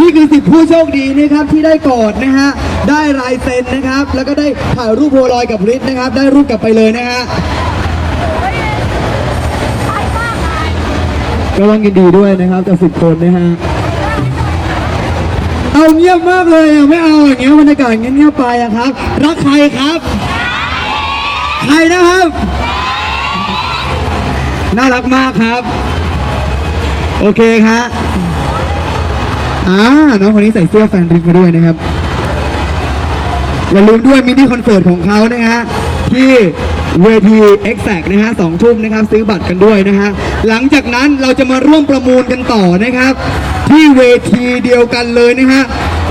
นี่คือสิบผู้โชคดีนะครับที่ได้กอดนะฮะได้ลายเซ็นนะครับ แล้วก็ได้ถ่ายรูปโพลอยกับฤทธิ์นะครับ ได้รูปกลับไปเลยนะฮะก็ต้องยินดีด้วยนะครับกับสิบคนนะฮะเอาเงียบมากเลยอะไม่เอาอย่างเงี้ยบรรยากาศเงียบๆไปอะครับ รักใครครับ ใครนะครับ น่ารักมากครับ โอเคครับ อ่าน้องคนนี้ใส่เสื้อแฟนริกมาด้วยนะครับ อย่าลืมด้วยมินิคอนเสิร์ตของเขานะฮะที่เวที Exact นะฮะสองทุ่มนะครับ ซื้อบัตรกันด้วยนะฮะ หลังจากนั้นเราจะมาร่วมประมูลกันต่อนะครับ ที่เวทีเดียวกันเลยนะฮะ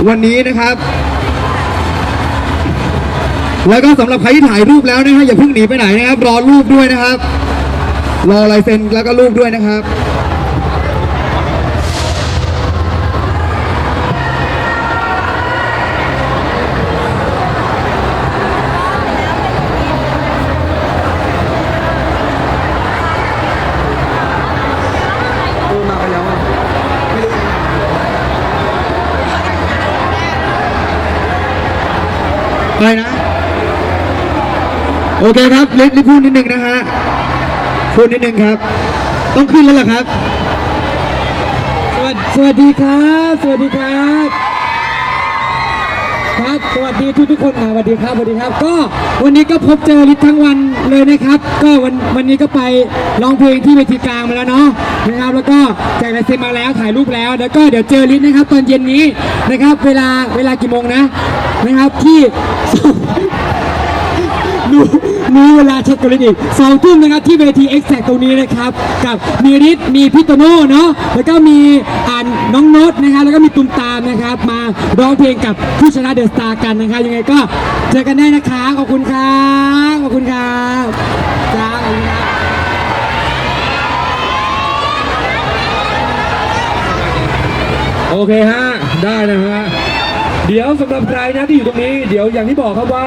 วันนี้นะครับ แล้วก็สำหรับใครที่ถ่ายรูปแล้วนะฮะอย่าเพิ่งหนีไปไหนนะครับ รอรูปด้วยนะครับ รอลายเซ็นแล้วก็รูปด้วยนะครับ อะไรนะ โอเคครับลิฟลิฟพูดนิดนึงนะฮะ พูดนิดนึงครับ ต้องขึ้นแล้วล่ะครับ สวัสสวัสดีครับ สวัสดีครับ ครับ สวัสดีทุกทุกคนสวัสดีครับ สวัสดีครับ ก็วันนี้ก็พบเจอลิศทั้งวันเลยนะครับ ก็วันวันนี้ก็ไปร้องเพลงที่เวทีกลางมาแล้วเนาะนะครับแล้วก็แจกลายเซ็นมาแล้วถ่ายรูปแล้ว แล้วก็เดี๋ยวเจอลิศนะครับ ตอนเย็นนี้นะครับ เวลาเวลากี่โมงนะนะครับที่ ดูมีเวลาเช็คกันเลยอีกสองทุ่มนะครับที่เวที e x a c t ตรงนี้นะครับ กับมีริทมีพี่โตโน่เนาะแล้วก็มีอ่านน้องโนตนะครับแล้วก็มีตุมตามนะครับ มาร้องเพลงกับผู้ชนะเดอะสตาร์กันนะครับยังไงก็เจอกันได้นะคะขอบคุณครับขอบคุณครับจ้าขอบคุณครับโอเคฮะ ได้นะฮะ เดี๋ยวสำหรับใครนะที่อยู่ตรงนี้ เดี๋ยวอย่างที่บอกครับว่า